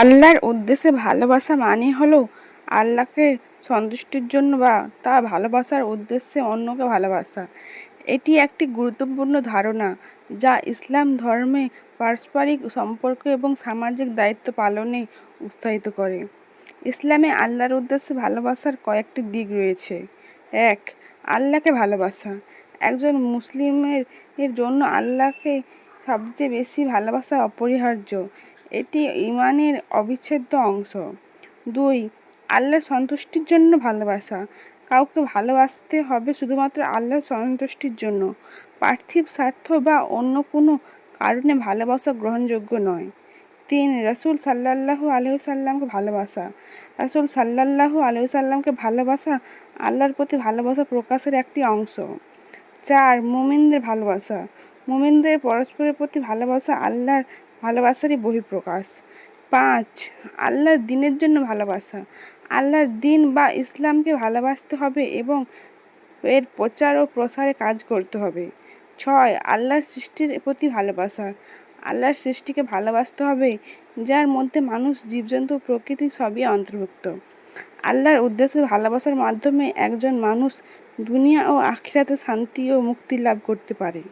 আল্লাহর উদ্দেশ্যে ভালোবাসা মানে হলো আল্লাহকে সন্তুষ্টির জন্য বা তার ভালোবাসার উদ্দেশ্যে অন্যকে ভালোবাসা। এটি একটি গুরুত্বপূর্ণ ধারণা যা ইসলাম ধর্মে পারস্পরিক সম্পর্ক এবং সামাজিক দায়িত্ব পালনে উৎসাহিত করে। ইসলামে আল্লাহর উদ্দেশ্যে ভালোবাসার কয়েকটি দিক রয়েছে। এক, আল্লাহকে ভালোবাসা। একজন মুসলিমের জন্য আল্লাহকে সবচেয়ে বেশি ভালোবাসা অপরিহার্য। এটি ইমানের অবিচ্ছেদ্য অংশ। দুই, আল্লাহর সন্তুষ্টির জন্য ভালোবাসা। কাউকে ভালোবাসতে হবে শুধুমাত্র আল্লাহর সন্তুষ্টির জন্য। পার্থিব স্বার্থ বা অন্য কোনো কারণে ভালোবাসা গ্রহণযোগ্য নয়। তিন, রসুল সাল্লাল্লাহু আলহি সাল্লামকে ভালোবাসা। রসুল সাল্লাল্লাহু আলহি সাল্লামকে ভালোবাসা আল্লাহর প্রতি ভালোবাসা প্রকাশের একটি অংশ। চার, মুমিনদের ভালোবাসা। মুমিনদের পরস্পরের প্রতি ভালোবাসা আল্লাহর ভালোবাসারই বহিঃপ্রকাশ। পাঁচ, আল্লাহর দিনের জন্য ভালোবাসা। আল্লাহর দিন বা ইসলামকে ভালোবাসতে হবে এবং এর প্রচার ও প্রসারে কাজ করতে হবে। ছয়, আল্লাহর সৃষ্টির প্রতি ভালোবাসা। আল্লাহর সৃষ্টিকে ভালোবাসতে হবে, যার মধ্যে মানুষ, জীবজন্তু, প্রকৃতি সবই অন্তর্ভুক্ত। আল্লাহর উদ্দেশ্যে ভালোবাসার মাধ্যমে একজন মানুষ দুনিয়া ও আখিরাতে শান্তি ও মুক্তি লাভ করতে পারে।